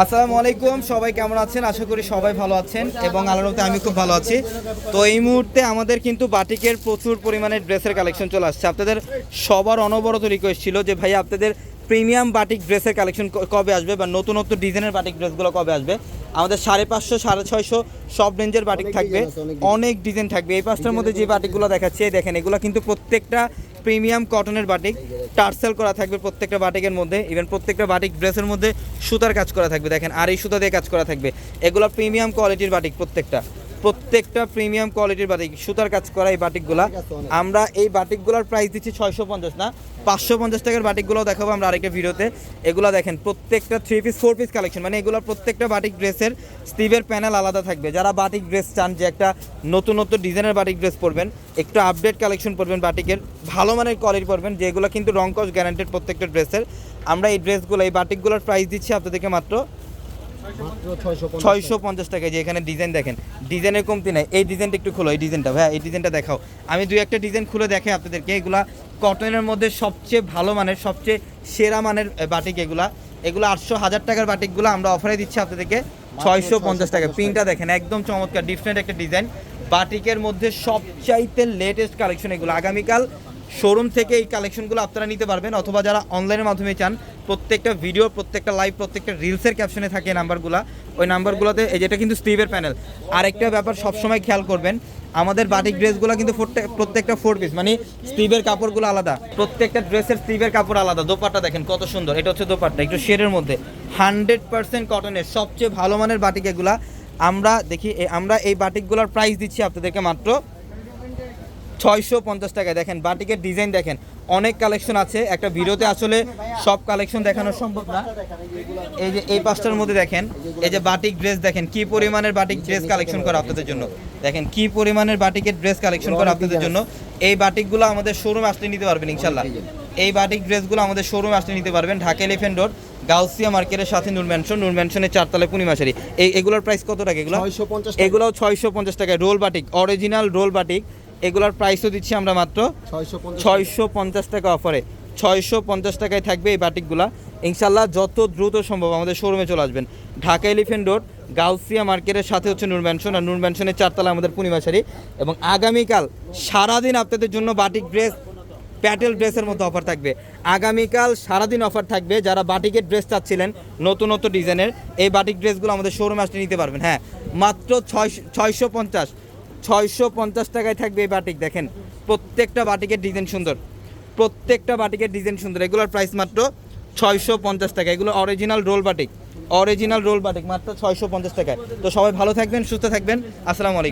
আসসালামু আলাইকুম, সবাই কেমন আছেন? আশা করি সবাই ভালো আছেন এবং আলোতে আমি খুব ভালো আছি। তো এই মুহূর্তে আমাদের কিন্তু বাটিকের প্রচুর পরিমাণে ড্রেসের কালেকশন চলে আসছে। আপনাদের সবার অনবরত রিকোয়েস্ট ছিল যে ভাই আপনাদের প্রিমিয়াম বাটিক ড্রেসের কালেকশন কবে আসবে বা নতুন নতুন ডিজাইনের বাটিক ড্রেসগুলো কবে আসবে? আমাদের সাড়ে পাঁচশো, সাড়ে ছয়শো সব রেঞ্জের বাটিক থাকবে। অনেক ডিজাইন থাকবে। এই পাঁচটার মধ্যে যে বাটিকগুলো দেখাচ্ছে দেখেন, এগুলো কিন্তু প্রত্যেকটা প্রিমিয়াম কটনের বাটিক, টার্সেল করা থাকবে প্রত্যেকটা বাটিকের মধ্যে ইভেন প্রত্যেকটা বাটিক ড্রেসের মধ্যে সুতার কাজ করা থাকবে। দেখেন, আর এই সুতা দিয়ে কাজ করা থাকবে। এগুলো প্রিমিয়াম কোয়ালিটির বাটিক প্রত্যেকটা। প্রত্যেকটা প্রিমিয়াম কোয়ালিটির বাটিক সুতার কাজ করা এই বাটিকগুলা আমরা এই বাটিকগুলার প্রাইস দিচ্ছি ছয়শো পঞ্চাশ না? পাঁচশো পঞ্চাশ টাকার বাটিকগুলো দেখাবো আমরা আরেকটা ভিডিওতে। এগুলো দেখেন প্রত্যেকটা three piece four piece collection মানে এগুলো প্রত্যেকটা বাটিক ড্রেসের স্টিভের প্যানেল আলাদা থাকবে। যারা বাটিক ড্রেস চান যে একটা নতুন নতুন ডিজাইনের বাটিক ড্রেস পরবেন একটু আপডেট কালেকশন পরবেন বাটিকের ভালো মানের কোয়ালিটি পরবেন যেগুলো কিন্তু রং কস গ্যারান্টেড প্রত্যেকটা ড্রেসের আমরা এই ড্রেসগুলো এই বাটিকগুলোর প্রাইস দিচ্ছি আপনাদেরকে মাত্র ছয়শো পঞ্চাশ। টাকা যে এখানে ডিজাইন দেখেন। ডিজাইনের কমতি নাই। এই ডিজাইনটা একটু খোলো এই ডিজাইনটা। ভাই এই ডিজাইনটা দেখাও। আমি দুই একটা ডিজাইন খুলে দেখে আপনাদেরকে। এগুলা কটনের মধ্যে সবচেয়ে ভালো মানের সবচেয়ে সেরা মানের বাটিক এগুলা। এগুলো আটশো হাজার টাকার বাটিকগুলো আমরা অফারে দিচ্ছি আপনাদেরকে। ছয়শো পঞ্চাশ টাকা। প্রিন্টটা দেখেন একদম চমৎকার ডিফারেন্ট একটা ডিজাইন বাটিকের মধ্যে সবচাইতে লেটেস্ট কালেকশন এগুলো। আগামীকাল শোরুম থেকে এই কালেকশনগুলো আপনারা নিতে পারবেন অথবা যারা অনলাইনের মাধ্যমে চান প্রত্যেকটা ভিডিও প্রত্যেকটা লাইভ প্রত্যেকটা রিলসের ক্যাপশনে থাকে এই নাম্বারগুলো ওই নাম্বারগুলোতে এই যেটা কিন্তু স্টিভের প্যানেল আরেকটা ব্যাপার সবসময় খেয়াল করবেন, আমাদের বাটিক ড্রেসগুলো কিন্তু প্রত্যেকটা ফোর পিস মানে স্টিভের কাপড়গুলো আলাদা। প্রত্যেকটা ড্রেসের স্টিভের কাপড় আলাদা। দোপাট্টা দেখেন কত সুন্দর, এটা হচ্ছে দোপাট্টা, একটু শেডের মধ্যে। হান্ড্রেড পার্সেন্ট কটনের সবচেয়ে ভালো মানের বাটিক এগুলা। আমরা দেখি আমরা এই বাটিকগুলোর প্রাইস দিচ্ছি আপনাদেরকে মাত্র ছয়শো পঞ্চাশ টাকায়। দেখেন বাটিকের ডিজাইন দেখেন অনেক কালেকশন আছে। একটা ভিডিওতে আসলে সব কালেকশন দেখানো সম্ভব না। এই যে এই পাঁচটার মধ্যে দেখেন এই যে বাটিক ড্রেস দেখেন কি পরিমাণের বাটিক ড্রেস কালেকশন করা আপনাদের জন্য। দেখেন কি পরিমাণের বাটিকের ড্রেস কালেকশন করা আপনাদের জন্য। এই বাটিকগুলো আমাদের শোরুম আসলে নিতে পারবেন ইনশাল্লাহ এই বাটিক ড্রেসগুলো আমাদের শোরুমে আসলে নিতে পারবেন। ঢাকা এলিফেন্ট রোড গাউসিয়া মার্কেটের সাথে নূর ম্যানশন নূর ম্যানশনের চারতলায় পূর্ণিমাশারি। এই এগুলোর প্রাইস কত টাকা এগুলো? 650 টাকা। এগুলো ছয়শো পঞ্চাশ টাকায়। Roll batik original roll batik. এগুলোর প্রাইসও দিচ্ছি আমরা মাত্র ছয়শো পঞ্চাশ টাকা। অফারে ছয়শো পঞ্চাশ টাকায় থাকবে এই বাটিকগুলা ইনশাল্লাহ যত দ্রুত সম্ভব আমাদের শোরুমে চলে আসবেন। ঢাকা এলিফেন্ট রোড গাউসিয়া মার্কেটের সাথে হচ্ছে নূর ম্যানশন আর নূর ম্যানশনের চারতলা আমাদের পূর্ণিমাশারি এবং আগামীকাল সারাদিন আপনাদের জন্য বাটিক ড্রেস প্যাটেল ড্রেসের মধ্যে অফার থাকবে। আগামীকাল সারাদিন অফার থাকবে যারা বাটিকের ড্রেস চাচ্ছিলেন নতুন নতুন ডিজাইনের এই বাটিক ড্রেসগুলো আমাদের শোরুমে আসতে নিতে পারবেন। হ্যাঁ মাত্র ছয়শো ছয়শো পঞ্চাশ। ছয়শো পঞ্চাশ টাকায় থাকবে এই বাটিক, দেখেন। প্রত্যেকটা বাটিকের ডিজাইন সুন্দর। প্রত্যেকটা বাটিকের ডিজাইন সুন্দর। এগুলোর প্রাইস মাত্র ছয়শো পঞ্চাশ টাকা। এগুলো original roll batik. Original roll batik মাত্র ছয়শো পঞ্চাশ টাকায়। তো সবাই ভালো থাকবেন, সুস্থ থাকবেন। আসসালামু আলাইকুম।